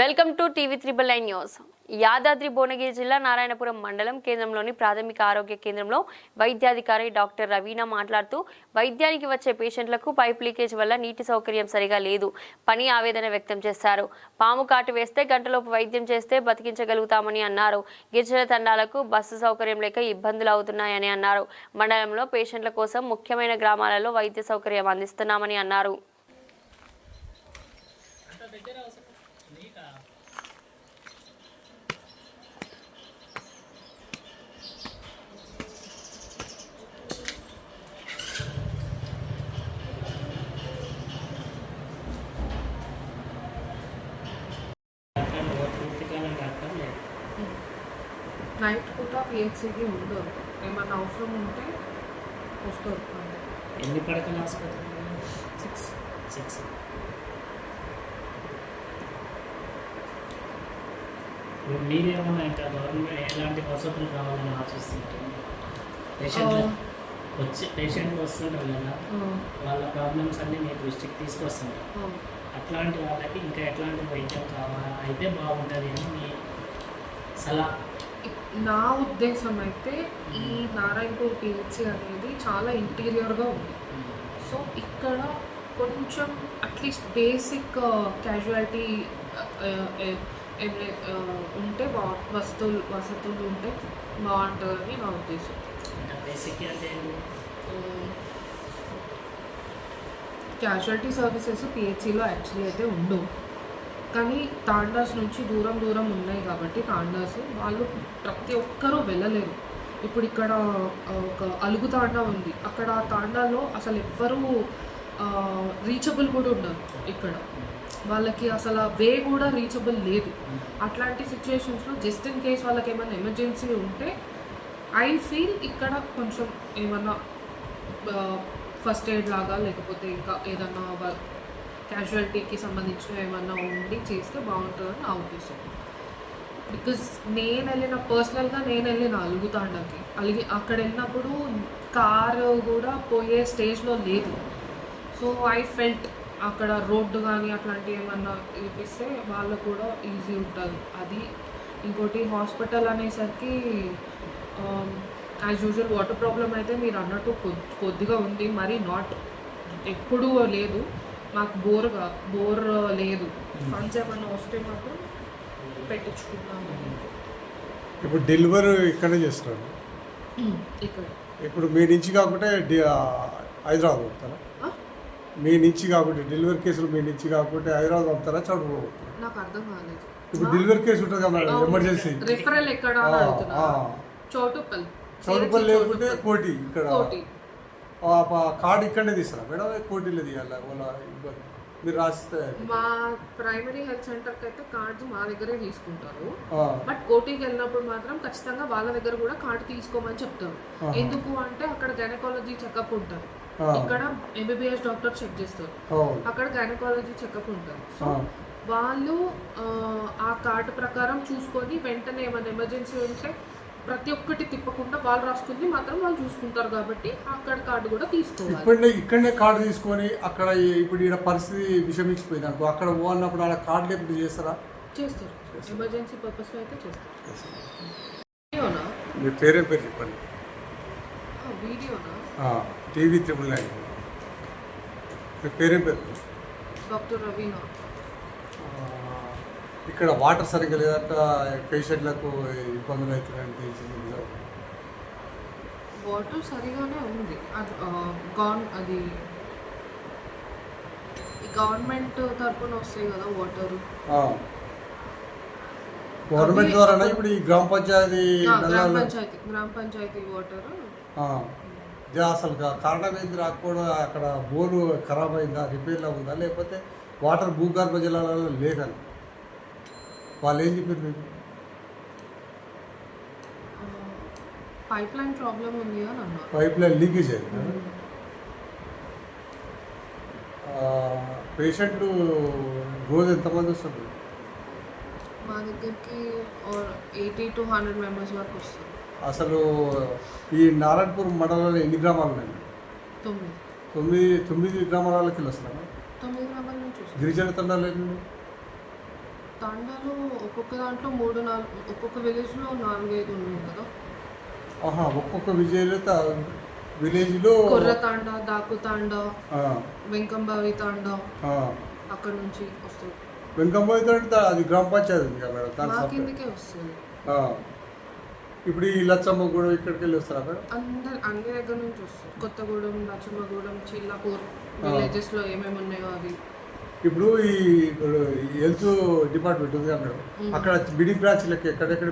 Welcome to TV triple nine news. Yadadri Bhuvanagiri జిల్లా నారాయణపురం మండలం కేంద్రంలోని ప్రాథమిక ఆరోగ్య కేంద్రంలో వైద్యాధికారి డాక్టర్ రవీనా మాట్లాడుతూ వైద్యానికి వచ్చే పేషెంట్లకు పైప్ లీకేజ్ వల్ల నీటి సౌకర్యం సరిగా లేదు పని ఆవేదన వ్యక్తం చేశారు. పాము కాటు వేస్తే గంటలోపు వైద్యం చేస్తే బతికించగలుగుతామని అన్నారు. గిరిజన తండాలకు బస్సు సౌకర్యం లేక ఇబ్బందులు అవుతున్నాయని అన్నారు. మండలంలో పేషెంట్ల కోసం ముఖ్యమైన గ్రామాలలో వైద్య సౌకర్యం అందిస్తున్నామని అన్నారు పూర్తికాలం డాక్టర్ లేదు నైట్ పూట పిహెచ్సికి ఉండదు ఏమన్నా అవసరం ఉంటే వస్తారు ఎన్ని పడకల ఆసుపత్రి? సిక్స్ సిక్స్ ఇప్పుడు మీరేమన్నా ఇంకా గవర్నమెంట్ ఎలాంటి వసతులు కావాలని ఆశిస్తుంటారు పేషెంట్ వచ్చి పేషెంట్ వస్తుంటారు కదా. వాళ్ళ ప్రాబ్లమ్స్ అన్నీ మీ దృష్టికి తీసుకొస్తుంటారు అట్లాంటి వాళ్ళకి ఇంకా ఎట్లాంటి వైద్యం కావాలా? అయితే బాగుంటుంది అని మీ సలహా. నా ఉద్దేశం అయితే ఈ నారాయణపూర్ పిహెచ్సి అనేది చాలా ఇంటీరియర్గా ఉంది. సో ఇక్కడ కొంచెం అట్లీస్ట్ బేసిక్ క్యాజువాలిటీ ఉంటే బా వస్తువులు వసతులు ఉంటే బాగుంటుందని నా ఉద్దేశం? క్యాజువాలిటీ సర్వీసెస్ పిహెచ్సిలో యాక్చువల్లీ అయితే ఉండవు. కానీ తాండాస్ నుంచి దూరం దూరం ఉన్నాయి కాబట్టి తాండాస్. వాళ్ళు ప్రతి ఒక్కరూ వెళ్ళలేరు. ఇప్పుడు ఇక్కడ ఒక అలుగు తాండా ఉంది. అక్కడ ఆ తాండాలో అసలు ఎవ్వరూ రీచబుల్ కూడా ఉండరు ఇక్కడ. వాళ్ళకి అసలు ఆ వే కూడా రీచబుల్ లేదు. అట్లాంటి సిచ్యుయేషన్స్లో జస్ట్ ఇన్ కేస్ వాళ్ళకి ఏమైనా ఎమర్జెన్సీ ఉంటే ఐ ఫీల్ ఇక్కడ కొంచెం ఏమన్నా ఫస్ట్ ఎయిడ్ లాగా లేకపోతే ఇంకా ఏదన్నా క్యాజువాలిటీకి సంబంధించిన ఏమన్నా ఉండి చేస్తే బాగుంటుందని నా ఉద్దేశం. బికాస్ నేను వెళ్ళిన పర్సనల్గా నేను వెళ్ళిన అలుగుతాండకి. అలిగి అక్కడ వెళ్ళినప్పుడు కారు కూడా పోయే స్టేజ్లో లేదు. సో ఐ ఫెల్ట్ అక్కడ రోడ్డు కానీ అట్లాంటివి ఏమన్నా ఇప్పిస్తే వాళ్ళకు కూడా ఈజీ ఉంటుంది అది ఇంకోటి హాస్పిటల్ అనేసరికి యాజ్ యూజువల్ వాటర్ ప్రాబ్లం అయితే మీరు అన్నట్టు కొద్ది కొద్దిగా ఉంది. మరి నాట్ ఎప్పుడూ లేదు. మాకు బోర్గా బోర్ లేదు. ఫండ్స్ ఏమన్నా వస్తే మాత్రం పెట్టించుకుంటాము ఇప్పుడు డెలివరీ ఇక్కడే చేస్తున్నారు ఇక్కడ. ఇప్పుడు మీ నుంచి కాకుంటే హైదరాబాద్ పంపుతారా? మీ నుంచి కాకుంటే డెలివరీ కేసులు మీ నుంచి కాకుంటే హైదరాబాద్ పంపుతారా చదువు నాకు అర్థం కాలేదు. ఇప్పుడు డెలివరీ కేసు ఉంటుంది కదా మేడం ఎమర్జెన్సీ. రిఫరల్ ఎక్కడ అని ఆ, అడుగుతున్నా. ఆ. చోటుపల్ చౌటుపల్లి లేకుంటే కోటి ఇక్కడ. కార్డు ఇక్కడనే తీస్తారా? మేడం కోటిలో తీయాలి? వాళ్ళ ఇబ్బంది. మీరు రాసిస్తే మా ప్రైమరీ హెల్త్ సెంటర్కి అయితే కార్డ్స్ మా దగ్గరే తీసుకుంటారు. బట్ కోటికి వెళ్ళినప్పుడు మాత్రం ఖచ్చితంగా వాళ్ళ దగ్గర కూడా కార్డు తీసుకోమని చెప్తారు. ఎందుకు అంటే అక్కడ గైనకాలజీ చెకప్ ఉంటుంది. ఆ. ఇక్కడ ఎంబీబీఎస్ డాక్టర్ చెక్ చేస్తారు. అక్కడ గైనకాలజీ చెకప్ ఉంటుంది. సో ఆ. వాళ్ళు ఆ, ఆ కార్డు ప్రకారం చూసుకొని వెంటనే ఏమైనా ఎమర్జెన్సీ ఉంటే ప్రతి ఒక్కటి తిప్పకుండా వాళ్ళు రాసుకుంది మాత్రం వాళ్ళు చూసుకుంటారు కాబట్టి అక్కడ కార్డు కూడా తీసుకోవాలి. ఇప్పుడే ఇక్కడనే కార్డు తీసుకొని అక్కడ ఇప్పుడు ఈడ పరిస్థితి విషమించిపోయింది అనుకో అక్కడ ఓ అన్నప్పుడు ఆడ కార్డు లేకుండా చేస్తారా? చేస్తారు. ఎమర్జెన్సీ పర్పస్లో అయితే చేస్తారు. వీడియోనా? మీ పేరే పేరు చెప్పండి. వీడియోనా? TV triple nine. మీ పేరేం పేరు? డాక్టర్ రవీనా. ఇక్కడ వాటర్ సరిగ్గా లేదంట పేషెంట్లకు ఇబ్బందులు అవుతున్నాయని తెలిసింది. వాటర్ సరిగానే ఉంది. అది గవర్న అది గవర్నమెంట్ తరపున వస్తాయి కదా వాటర్. గవర్నమెంట్ ద్వారా ఇప్పుడు ఈ గ్రామ పంచాయతీ గ్రామ పంచాయతీ గ్రామ పంచాయతీ వాటర్. అసలు కారణం ఏంది రాకపోవడం అక్కడ బోరు ఖరాబ్ అయిందా రిపేర్లో ఉందా లేకపోతే వాటర్ భూగర్భ జలాలలో లేదని? వాళ్ళు ఏం చెప్పారు మీకు? పైప్ లైన్ ప్రాబ్లం ఉంది అని అన్నారు. పైప్ లైన్ లీకేజ్ అయింది? పేషెంట్లు రోజు ఎంతమంది వస్తారు? మా దగ్గరికి ఎయిటీ టు హండ్రెడ్ మెంబర్స్ వరకు వస్తారు. అసలు ఈ నారాయణపూర్ మండలంలో ఎన్ని గ్రామాలు ఉన్నాయి? తొమ్మిది. తొమ్మిది తొమ్మిది గ్రామాలకి వస్తున్నాను తొమ్మిది గ్రామాల నుంచి గిరిజన తండాలు ఎన్ని? తాండాలో ఒక్కొక్క దాంట్లో మూడు నాలుగు ఒక్కొక్క విలేజ్లో నాలుగైదు ఉన్నాయి కదా? ఆహా ఒక్కొక్క విజయలో విలేజ్లో కొర్ర తాండా దాకు తాండా వెంకంబావి తాండా అక్కడ నుంచి వస్తుంది. వెంకమ్మ అది గ్రామ పంచాయతీ ఉంది కదా మేడం కిందకే వస్తుంది. ఇప్పుడు ఈ లచ్చమ్మ కూడా ఇక్కడికి వెళ్ళి వస్తారా మేడం? అందరు అన్ని దగ్గర నుంచి వస్తుంది. కొత్తగూడెం లచ్చమ్మగూడెం చిల్లాపూర్ విలేజెస్లో ఏమేమి ఉన్నాయో అవి. ఇప్పుడు ఈ హెల్త్ డిపార్ట్మెంట్ ఉంది మేడం అక్కడ బిడి బ్రాంచ్ లెక్క ఎక్కడెక్కడ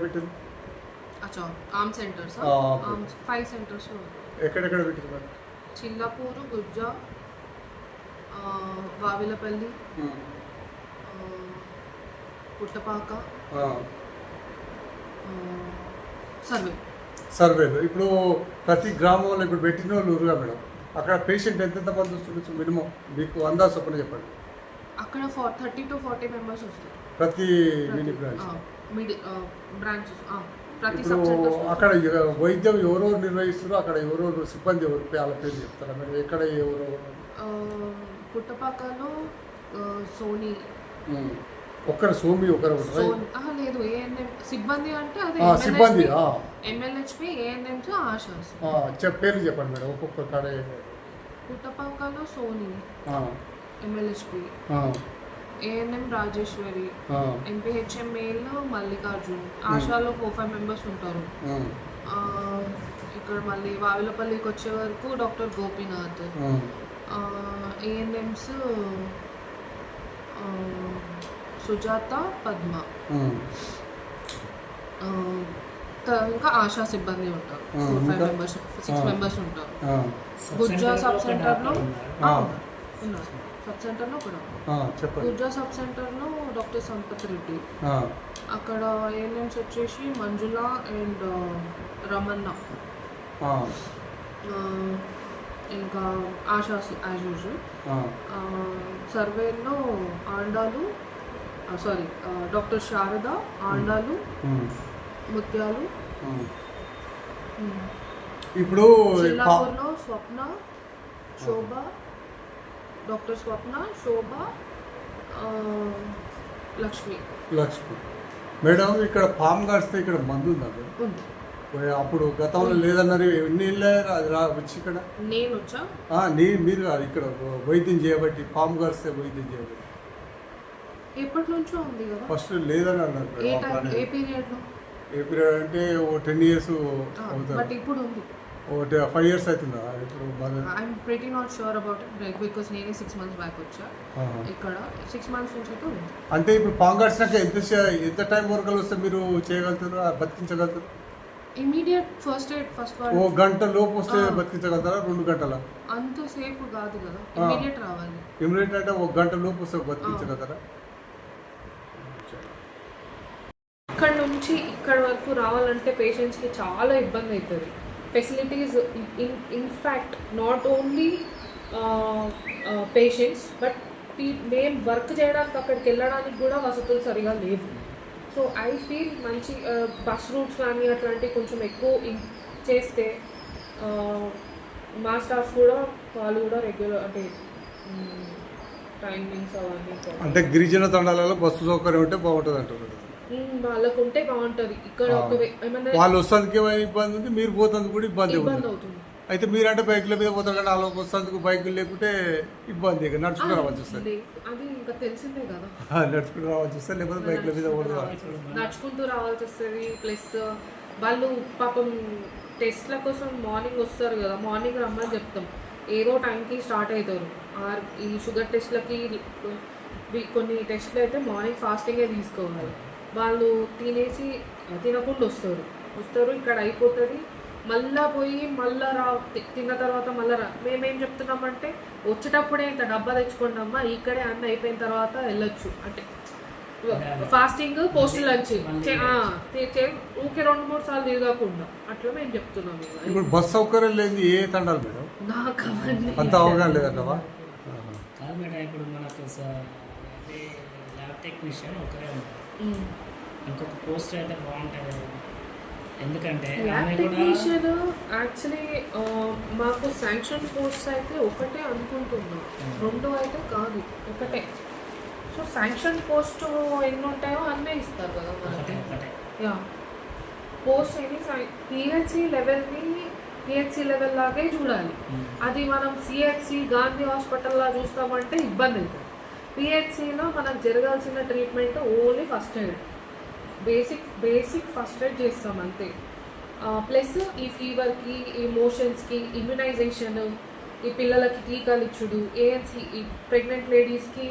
ఆర్మ్స్ ఫైవ్ సెంటర్స్ ఎక్కడెక్కడ పెట్టింది మేడం చిల్లాపూరు గుజ్జా వావిలపల్లి పుట్టపాక సర్వే. సర్వేలు ఇప్పుడు ప్రతి గ్రామంలో ఇప్పుడు పెట్టిన వాళ్ళు ఊరుగా మేడం. అక్కడ పేషెంట్ ఎంతెంత మంది వస్తుండొచ్చు మినిమం? మీకు అందాజు చెప్పండి. అక్కడ four thirty to forty members వస్తారు. ప్రతి మినీ బ్రాంచ్ మిడి బ్రాంచెస్ ప్రతి ఇప్పుడు అక్కడ ఇక వైద్యం ఎవరెవరు నిర్వహిస్తారో అక్కడ ఎవరెవరు సిబ్బంది ఎవరు వాళ్ళ పేరు చెప్తారా? మేడం ఎక్కడ ఎవరు పుట్టపాకలో సోనీ. ఒక్కరు సోమి ఒకరు ఉంటారా? సోన్ ఆహా, లేదు ఏఎన్ఎం సిబ్బంది అంటే అదే ఆ, సిబ్బంది ఆ. ఎంఎల్హెచ్పి ఏఎన్ఎంస్ ఆశాస్ ఆ, చెప్ పేరు చెప్పండి మేడం ఒక్కొక్క కాడ పుట్టపాకలో సోనీ. ఆ, ఆ, ఏఎన్ఎం రాజేశ్వరి ఎంపీహెచ్ఎంఏలో మల్లికార్జున్ ఆశాలో ఫోర్ ఫైవ్ మెంబర్స్ ఉంటారు. ఇక్కడ మళ్ళీ వావిలపల్లికి వచ్చే వరకు డాక్టర్ గోపీనాథ్. ఆ. ఏఎన్ఎంస్ సుజాత పద్మ. ఇంకా ఆశా సిబ్బంది ఉంటారు. Four five? Members six. Members ఉంటారు. గుజ్జా సబ్ సెంటర్లో ఉన్నారు. సబ్ సెంటర్లో కూడా ఆ, చెప్పండి. గుజ్జా సబ్ సెంటర్లో డాక్టర్ సంపత్ రెడ్డి. అక్కడ ఏఎన్ఎంస్ వచ్చేసి మంజుల అండ్ ఆ, ఇంకా ఆశాస్ యాజ్ యూజువల్. సర్వేలో ఆండాలు సారీ డాక్టర్ శారద ఆండాలు ముత్యాలు. ఇప్పుడు స్వప్న శోభ డాక్టర్ స్వప్న శోభ లక్ష్మి లక్ష్మి మేడం ఇక్కడ పాము కాస్తే ఇక్కడ మందు ఉందా. అప్పుడు గతంలో లేదన్నారు ఎన్ని వెళ్ళారు అది రా వచ్చి ఇక్కడ? నేను వచ్చా నీ మీరు కాదు ఇక్కడ వైద్యం చేయబట్టి పాము కాస్తే వైద్యం చేయబట్టి. ఎప్పటి నుంచో ఉంది కదా? ఫస్ట్ లేదని అన్నారు ఏ అప్పుడు ఏ పీరియడ్ అంటే ఓ టెన్ ఇయర్స్ బట్ అవుతుంది ఇప్పుడు ఉంది ఫైవ్ ఇయర్స్ అవుతుందా? ఇప్పుడు I'm pretty not sure about it because నేనే సిక్స్ మంత్స్ బ్యాక్ వచ్చా. ఇక్కడ సిక్స్ మంత్స్ నుంచి అయితే ఉంది. అంటే ఇప్పుడు పాము కాసినాక ఎంత ఎంత టైం వరకు వస్తే మీరు చేయగలుగుతారు బతికించగలుగుతారు? ఇమీడియట్ ఫస్ట్ ఎయిడ్ ఫస్ట్ ఓ వార్డ్ గంట లోపు వస్తే. బతికించగలుగుతారా రెండు గంటల? అంతసేపు కాదు కదా ఆ. ఇమీడియట్ రావాలి. ఇమీడియట్ అంటే ఒక గంట లోపు వస్తే బతికించగలుగుతారా? ఇక్కడ నుంచి ఇక్కడ వరకు రావాలంటే పేషెంట్స్కి చాలా ఇబ్బంది అవుతుంది. Facilities in in fact not only patients but మేము వర్క్ చేయడానికి అక్కడికి వెళ్ళడానికి కూడా వసతులు సరిగా లేవు. సో ఐ ఫీల్ మంచి uh, బస్ రూట్స్ కానీ అట్లాంటివి కొంచెం ఎక్కువ ఇన్- చేస్తే uh, మా స్టాఫ్ కూడా వాళ్ళు కూడా రెగ్యులర్ అంటే mm, టైమింగ్స్ అవన్నీ అంటే గిరిజన తండాలలో బస్సు సౌకర్యం ఉంటే బాగుంటుంది అంటారు వాళ్ళకు ఉంటే బాగుంటుంది. ఇక్కడ. ఒక ఏమన్నా వాళ్ళు ఏమైనా ఇబ్బంది ఉంది మీరు పోతందుకు కూడా ఇబ్బంది ఇబ్బంది అవుతుంది. అయితే మీరంటే బైకుల మీద పోతారు కానీ వాళ్ళకి వస్తానికి బైకులు లేకుంటే ఇబ్బంది ఇక నడుచుకుని రావాల్సి వస్తుంది. అది ఇంకా తెలిసిందే కదా. నడుచుకుని రావాల్సి వస్తుంది లేకపోతే బైకుల మీద నడుచుకుంటూ రావాల్సి వస్తుంది. ప్లస్ వాళ్ళు పాపం టెస్ట్ల కోసం మార్నింగ్ వస్తారు కదా. మార్నింగ్ రమ్మని చెప్తాం. ఏదో టైంకి స్టార్ట్ అవుతారు. ఆర్ ఈ షుగర్ టెస్ట్లకి కొన్ని టెస్ట్లు అయితే మార్నింగ్ ఫాస్టింగే తీసుకోవాలి. వాళ్ళు తినేసి తినకుండా వస్తారు. వస్తారు ఇక్కడ అయిపోతుంది. మళ్ళా పోయి మళ్ళా రా తిన్న తర్వాత మళ్ళా రా. మేమేం చెప్తున్నామంటే వచ్చేటప్పుడే ఇంత డబ్బా తెచ్చుకోండి అమ్మా ఇక్కడే అన్న అయిపోయిన తర్వాత వెళ్ళొచ్చు. అంటే ఫాస్టింగ్ పోస్ట్ లంచ్. ఊకే రెండు మూడు సార్లు తిరగకుండా. అట్లా మేము చెప్తున్నాం. ఇప్పుడు బస్ సౌకర్యం లేని ఏ తండాలు మేడం? నాకు అవన్నీ అంత అవగాహన లేదంటవా కాదు మేడం ఇప్పుడు మనకు ల్యాబ్ టెక్నీషియన్ ఒకరే ఉంటారు. ఇంకొక పోస్ట్ అయితే బాగుంటుంది. ఎందుకంటే టెక్నీషియన్ యాక్చువల్లీ మాకు శాంక్షన్ పోస్ట్ అయితే ఒకటే అనుకుంటున్నాం. రెండు అయితే కాదు ఒకటే. సో శాంక్షన్ పోస్ట్ ఎన్ని ఉంటాయో అన్నీ ఇస్తారు కదా మనకి. యా పోస్ట్ ఎన్ని పిహెచ్సి లెవెల్ని పిహెచ్సి లెవెల్ లాగే చూడాలి. ఉమ్. అది మనం సిహెచ్సి గాంధీ హాస్పిటల్లో చూస్తామంటే ఇబ్బంది అవుతుంది. పిహెచ్సిలో మనకు జరగాల్సిన treatment only first aid basic basic first aid చేస్తాం అంతే. ప్లస్ ఈ ఫీవర్కి ఈ మోషన్స్కి ఇమ్యునైజేషన్ ఈ పిల్లలకి టీకాలు ఇచ్చుడు ఏఎన్సీ ఈ ప్రెగ్నెంట్ లేడీస్కి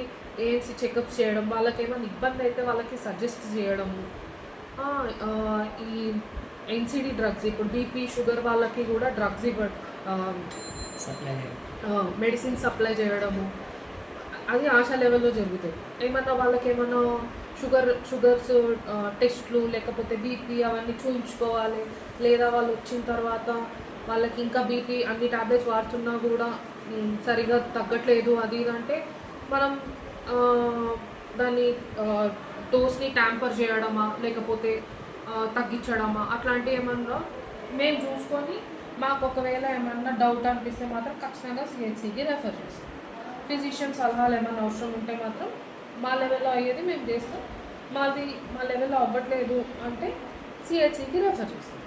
ఏఎన్సీ చెకప్స్ చేయడం వాళ్ళకి ఏమైనా ఇబ్బంది అయితే వాళ్ళకి సజెస్ట్ చేయడము. ఈ ఎన్సిడి డ్రగ్స్ ఇప్పుడు బీపీ షుగర్ వాళ్ళకి కూడా డ్రగ్స్ చేయాలి. మెడిసిన్ సప్లై చేయడము. అది ఆశా లెవెల్లో జరుగుతాయి. ఏమన్నా వాళ్ళకి ఏమన్నా షుగర్ షుగర్స్ టెస్ట్లు లేకపోతే బీపీ అవన్నీ చూయించుకోవాలి. లేదా వాళ్ళు వచ్చిన తర్వాత వాళ్ళకి ఇంకా బీపీ అన్ని టాబ్లెట్స్ వాడుతున్నా కూడా సరిగా తగ్గట్లేదు అది అంటే మనం దాన్ని డోస్ని ట్యాంపర్ చేయడమా లేకపోతే తగ్గించడమా అట్లాంటివి ఏమన్నా మేము చూసుకొని మాకు ఒకవేళ ఏమన్నా డౌట్ అనిపిస్తే మాత్రం ఖచ్చితంగా సిహెచ్సికి రెఫర్ చేస్తాం. ఫిజిషియన్ సలహాలు ఏమైనా అవసరం ఉంటే మాత్రం మా లెవెల్లో అయ్యేది మేము చేస్తాం. మాది మా లెవెల్లో అవ్వట్లేదు అంటే సిహెచ్సికి రెఫర్ చేస్తాం.